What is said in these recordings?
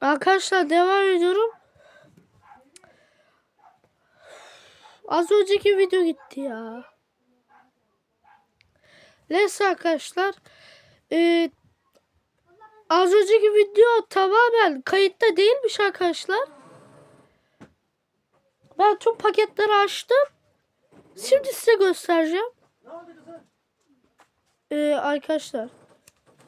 Arkadaşlar devam ediyorum. Az önceki video gitti ya. Neyse arkadaşlar. Ee, az önceki video tamamen kayıtta değilmiş arkadaşlar. Ben tüm paketleri açtım. Şimdi size göstereceğim. Ee, arkadaşlar.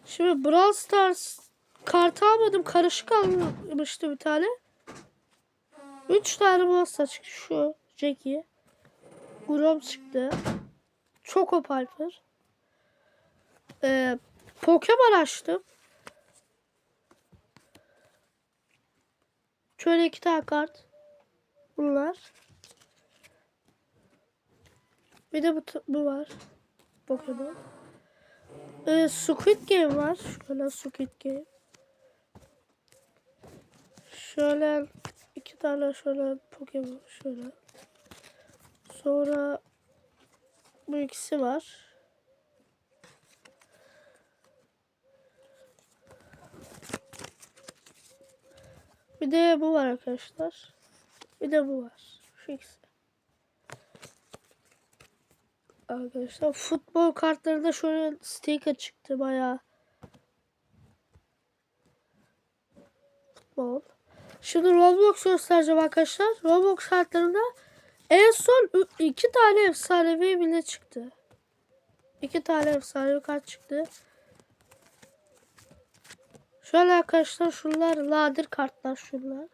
Şimdi Brawl Stars kartı almadım. Karışık almıştı bir tane. Üç tane Brawl çıktı. Şu Jackie. Grom çıktı. Choco Piper. Ee, Pokemon açtım. Şöyle iki tane kart. Bunlar. Bir de bu, bu var. Pokemon. Ee, Squid Game var. Şöyle Squid Game. Şöyle iki tane şöyle Pokemon şöyle. Sonra bu ikisi var. Bir de bu var arkadaşlar. Bir de bu var. Şu ikisi. Arkadaşlar futbol kartlarında şöyle sticker çıktı bayağı. Futbol. Şimdi Roblox göstereceğim arkadaşlar. Roblox kartlarında en son iki tane efsanevi bile çıktı. İki tane efsanevi kart çıktı. Şöyle arkadaşlar şunlar nadir kartlar şunlar.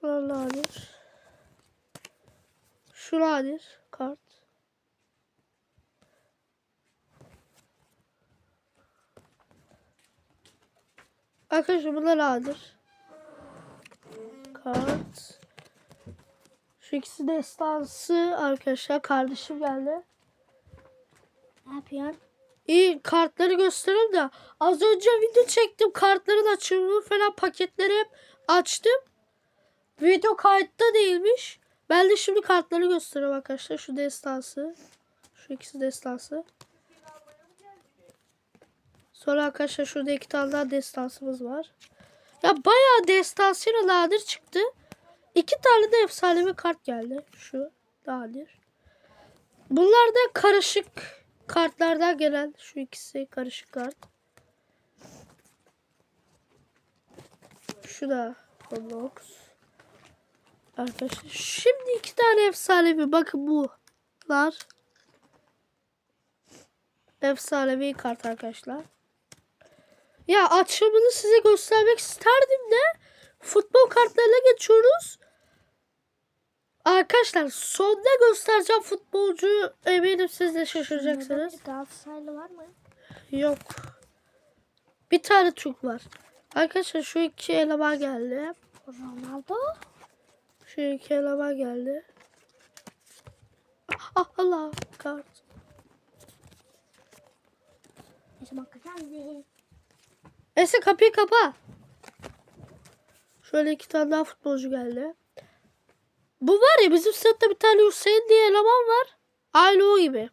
Şunlar nadir. Şu nadir kart. Arkadaşlar bunlar nadir. Kart. Şu ikisi destansı arkadaşlar. Kardeşim geldi. Ne yapıyorsun? İyi kartları göstereyim de az önce video çektim kartların açımını falan paketleri hep açtım. Video kayıtta değilmiş. Ben de şimdi kartları göstereyim arkadaşlar. Şu destansı. Şu ikisi destansı. Sonra arkadaşlar şurada iki tane daha destansımız var. Ya bayağı destansıyla nadir çıktı. İki tane de efsanevi kart geldi. Şu nadir. Bunlar da karışık kartlardan gelen şu ikisi karışık kart. Şu da Roblox. Arkadaşlar şimdi iki tane efsanevi bakın bunlar. Efsanevi kart arkadaşlar. Ya açımını size göstermek isterdim de futbol kartlarına geçiyoruz. Arkadaşlar sonda göstereceğim futbolcu eminim siz de şaşıracaksınız. Galatasaraylı var mı? Yok. Bir tane Türk var. Arkadaşlar şu iki eleman geldi. Ronaldo. Şu iki eleman geldi. Ah Allah kart. Neyse bakacağız. Neyse kapıyı kapa. Şöyle iki tane daha futbolcu geldi. Bu var ya bizim sınıfta bir tane Hüseyin diye eleman var. Aynı o gibi.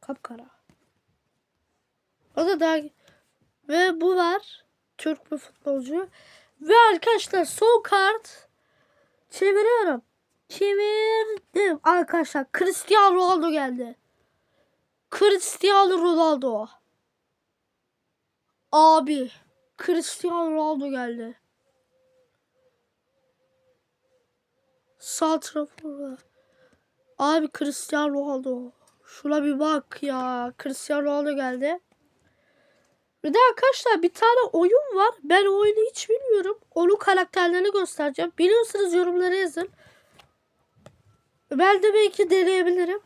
Kapkara. O da daha... Ve bu var. Türk bir futbolcu. Ve arkadaşlar son kart. Çeviriyorum. Çevirdim. Arkadaşlar Cristiano Ronaldo geldi. Cristiano Ronaldo. Abi. Cristiano Ronaldo geldi. Sağ tarafına. Abi Cristiano Ronaldo. Şuna bir bak ya. Cristiano Ronaldo geldi. Bir de arkadaşlar bir tane oyun var. Ben o oyunu hiç bilmiyorum. Onun karakterlerini göstereceğim. Biliyorsanız yorumlara yazın. Ben de belki deneyebilirim.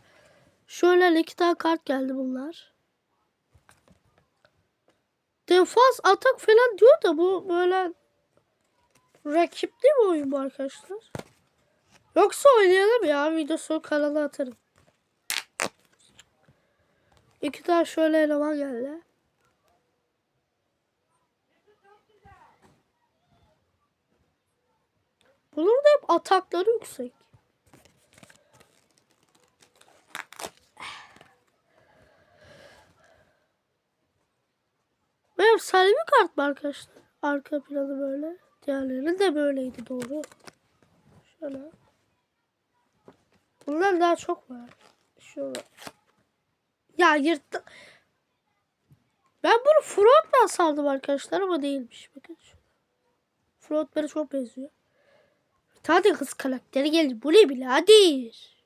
Şöyle iki tane kart geldi bunlar. Defans atak falan diyor da bu böyle rakipli mi oyun bu arkadaşlar? Yoksa oynayalım ya. Videosu kanala atarım. İki tane şöyle eleman geldi. Bunların da hep atakları yüksek. Efsane bir kart mı arkadaşlar? Arka planı böyle. Diğerleri de böyleydi doğru. Şöyle. Bunlar daha çok var. Şöyle. Ya yırttı. Ben bunu frontman sandım arkadaşlar ama değilmiş. Bakın şu. Frontman'a çok benziyor. Bir tane kız karakteri geldi. Bu ne birader?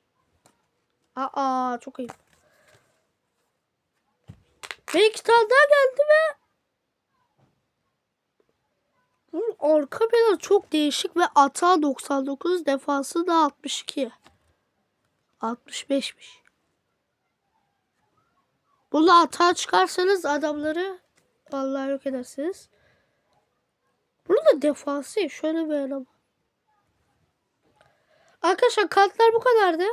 Aa çok ayıp. Ve iki tane daha geldi ve bunun arka planı çok değişik ve ata 99 defansı da 62. 65'miş. Bunu atağa çıkarsanız adamları vallahi yok edersiniz. Bunun da defansı şöyle bir eleman. Arkadaşlar kartlar bu kadardı.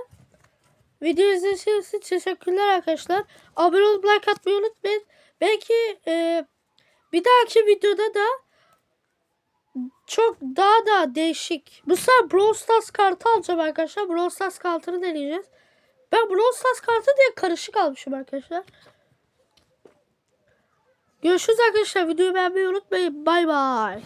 Video izlediğiniz için teşekkürler arkadaşlar. Abone olup like atmayı unutmayın. Belki e, bir dahaki videoda da çok daha da değişik. Bu sefer Brawl Stars kartı alacağım arkadaşlar. Brawl Stars kartını deneyeceğiz. Ben Brawl Stars kartı diye karışık almışım arkadaşlar. Görüşürüz arkadaşlar. Videoyu beğenmeyi unutmayın. Bay bay.